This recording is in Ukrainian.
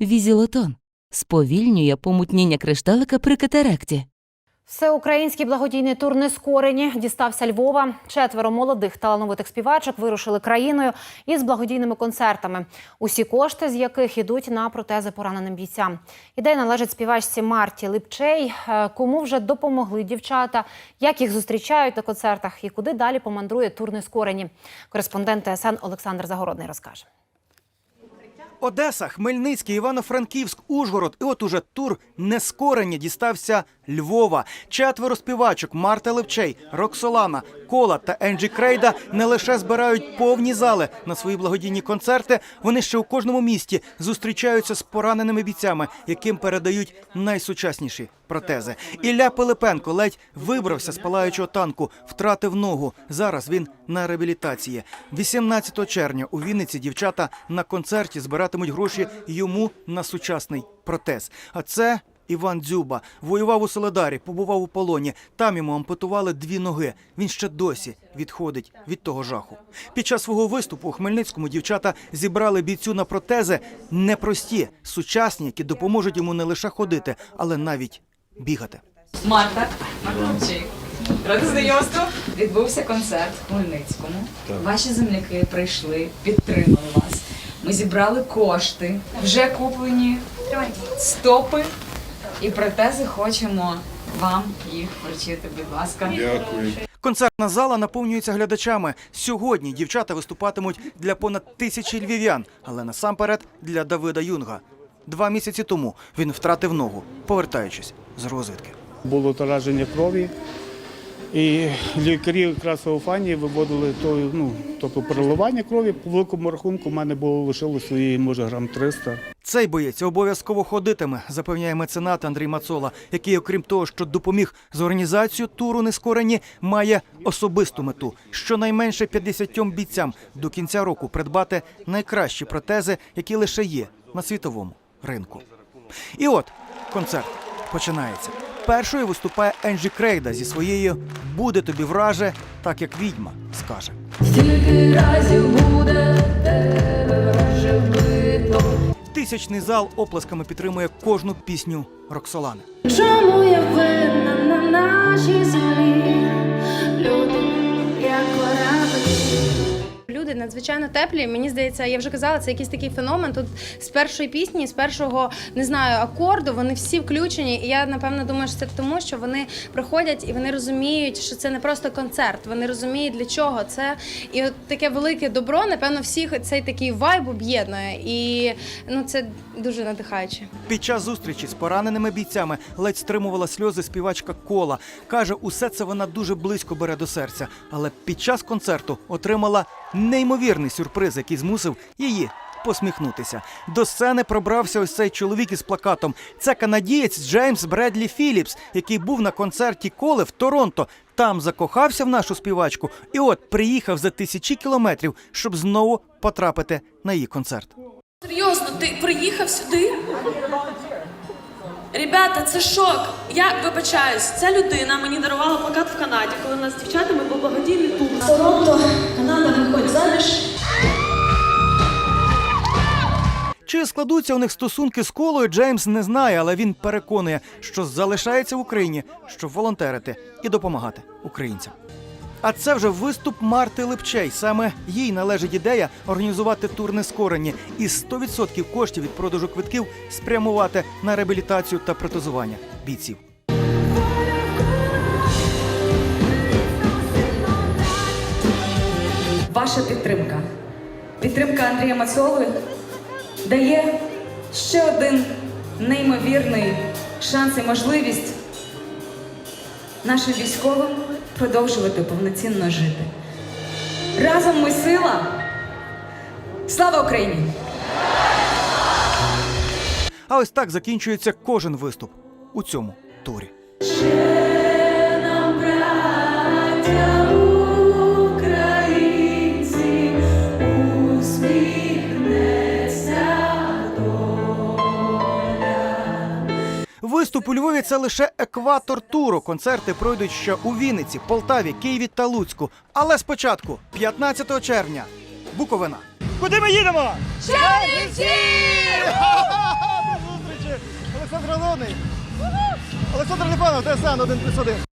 Візілотон сповільнює помутніння кришталика при катаракті. Всеукраїнський благодійний тур «Нескорені» дістався Львова. Четверо молодих талановитих співачок вирушили країною із благодійними концертами. Усі кошти з яких ідуть на протези пораненим бійцям. Ідея належить співачці Марті Липчей. Е, Кому вже допомогли дівчата, як їх зустрічають на концертах і куди далі помандрує тур «Нескорені». Кореспондент ТСН Олександр Загородний розкаже. Одеса, Хмельницький, Івано-Франківськ, Ужгород. І от уже тур нескорені дістався Львова. Четверо співачок Марта Левчей, Роксолана, Кола та Енджі Крейда не лише збирають повні зали на свої благодійні концерти. Вони ще у кожному місті зустрічаються з пораненими бійцями, яким передають найсучасніші протези. Ілля Пилипенко ледь вибрався з палаючого танку, втратив ногу. Зараз він на реабілітації. 18 червня у Вінниці дівчата на концерті збиратимуть гроші йому на сучасний протез. А це Іван Дзюба воював у Соледарі, побував у полоні. Там йому ампутували дві ноги. Він ще досі відходить від того жаху. Під час свого виступу у Хмельницькому дівчата зібрали бійцю на протези непрості, сучасні, які допоможуть йому не лише ходити, але навіть бігати. Марта, Марта Лучик. Ради знайомству. Відбувся концерт в Хмельницькому. Ваші земляки прийшли, підтримали вас. Ми зібрали кошти, вже куплені стопи і протези хочемо вам їх вручити, будь ласка. Дякую. Концертна зала наповнюється глядачами. Сьогодні дівчата виступатимуть для понад тисячі львів'ян, але насамперед для Давида Юнга. Два місяці тому він втратив ногу, повертаючись з розвідки. Було тараження крові, і лікарі якраз у фані виводили то, ну, тобто переливання крові. По великому рахунку в мене було лишилося її, може, грам 300. Цей боєць обов'язково ходитиме, запевняє меценат Андрій Мацола, який, окрім того, що допоміг з організацією туру нескорені, має особисту мету щонайменше 50 бійцям до кінця року придбати найкращі протези, які лише є на світовому ринку. І от концерт починається. Першою виступає Енджі Крейда зі своєю Буде тобі враже, так як відьма скаже. Тисячний зал оплесками підтримує кожну пісню Роксолани. Надзвичайно теплі. Мені здається, я вже казала, це якийсь такий феномен. Тут з першої пісні, з першого не знаю акорду, вони всі включені. І я напевно думаю, що це тому, що вони приходять і вони розуміють, що це не просто концерт. Вони розуміють для чого це. І от таке велике добро, напевно, всіх цей такий вайб об'єднує. І ну це дуже надихаюче. Під час зустрічі з пораненими бійцями ледь стримувала сльози співачка Кола. Каже, усе це вона дуже близько бере до серця. Але під час концерту отримала неймовірний сюрприз, який змусив її посміхнутися. До сцени пробрався ось цей чоловік із плакатом. Це канадієць Джеймс Бредлі Філіпс, який був на концерті Коли в Торонто. Там закохався в нашу співачку, і от приїхав за тисячі кілометрів, щоб знову потрапити на її концерт. Серйозно, ти приїхав сюди? Ребята, це шок. Я вибачаюсь, ця людина мені дарувала плакат в Канаді, коли нас з дівчатами був благодійний тур. Торонто, Канада, виходь заміж. Чи складуться у них стосунки з колою, Джеймс не знає, але він переконує, що залишається в Україні, щоб волонтерити і допомагати українцям. А це вже виступ Марти Липчей. Саме їй належить ідея організувати тур нескорені і 100% коштів від продажу квитків спрямувати на реабілітацію та протезування бійців. Ваша підтримка. Підтримка Андрія Мацоли дає ще один неймовірний шанс і можливість нашим військовим продовжувати повноцінно жити. Разом ми сила. Слава Україні! А ось так закінчується кожен виступ у цьому турі. Виступ у Львові це лише екватор туру. Концерти пройдуть ще у Вінниці, Полтаві, Києві та Луцьку. Але спочатку, 15 червня, Буковина. Куди ми їдемо? Чернівці! Олександр Лоний! Олександр Ліпанов, ТСН 1+,1.